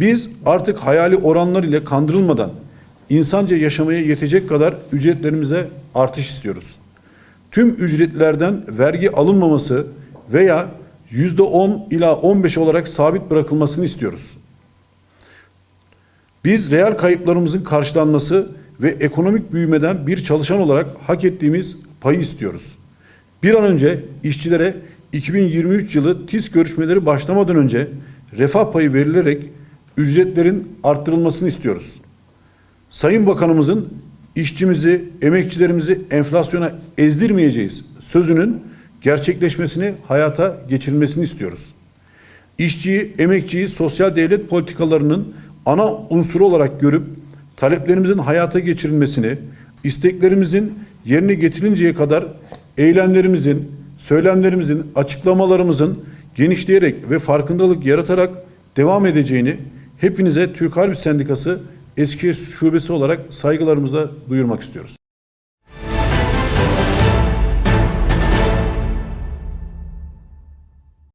Biz artık hayali oranlar ile kandırılmadan insanca yaşamaya yetecek kadar ücretlerimize artış istiyoruz. Tüm ücretlerden vergi alınmaması veya yüzde 10 ila 15 olarak sabit bırakılmasını istiyoruz. Biz reel kayıplarımızın karşılanması ve ekonomik büyümeden bir çalışan olarak hak ettiğimiz payı istiyoruz. Bir an önce işçilere 2023 yılı TİS görüşmeleri başlamadan önce refah payı verilerek ücretlerin arttırılmasını istiyoruz. Sayın Bakanımızın işçimizi, emekçilerimizi enflasyona ezdirmeyeceğiz sözünün gerçekleşmesini hayata geçirilmesini istiyoruz. İşçiyi, emekçiyi sosyal devlet politikalarının ana unsuru olarak görüp taleplerimizin hayata geçirilmesini, isteklerimizin yerine getirinceye kadar eylemlerimizin, söylemlerimizin, açıklamalarımızın genişleyerek ve farkındalık yaratarak devam edeceğini hepinize Türk Harbi Sendikası eski şubesi olarak saygılarımızla duyurmak istiyoruz.